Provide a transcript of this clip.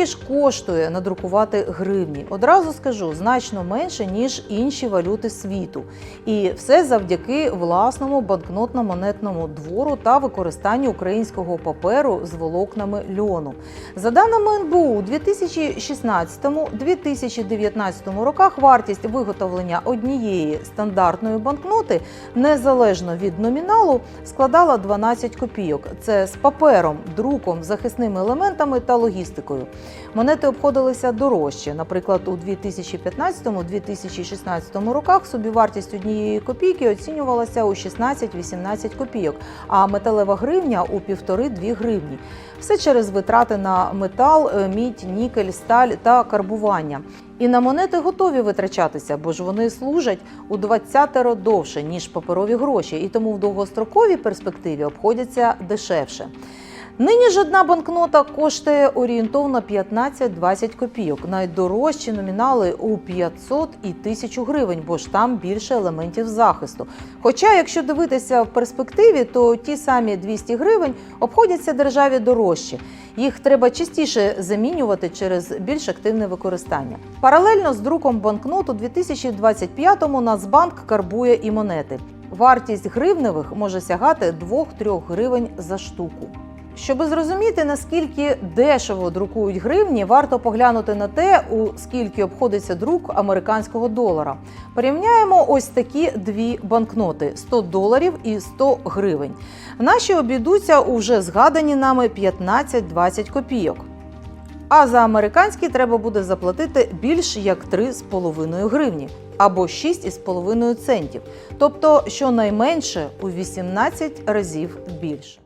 Скільки ж коштує надрукувати гривні? Одразу скажу, значно менше, ніж інші валюти світу. І все завдяки власному банкнотно-монетному двору та використанню українського паперу з волокнами льону. За даними НБУ, у 2016-2019 роках вартість виготовлення однієї стандартної банкноти незалежно від номіналу складала 12 копійок. Це з папером, друком, захисними елементами та логістикою. Монети обходилися дорожче. Наприклад, у 2015-2016 роках собівартість однієї копійки оцінювалася у 16-18 копійок, а металева гривня у 1,5-2 гривні. Все через витрати на метал, е, мідь, нікель, сталь та карбування. І на монети готові витрачатися, бо ж вони служать у 20 довше, ніж паперові гроші, і тому в довгостроковій перспективі обходяться дешевше. Нині ж одна банкнота коштує орієнтовно 15-20 копійок. Найдорожчі номінали у 500 і 1000 гривень, бо ж там більше елементів захисту. Хоча, якщо дивитися в перспективі, то ті самі 200 гривень обходяться державі дорожче. Їх треба частіше замінювати через більш активне використання. Паралельно з друком банкнот у 2025-му Нацбанк карбує і монети. Вартість гривневих може сягати 2-3 гривень за штуку. Щоби зрозуміти, наскільки дешево друкують гривні, варто поглянути на те, у скільки обходиться друк американського долара. Порівняємо ось такі дві банкноти: 100 доларів і 100 гривень. Наші обійдуться у вже згадані нами 15-20 копійок. А за американські треба буде заплатити більш як 3,5 гривні або 6,5 центів, тобто щонайменше у 18 разів більше.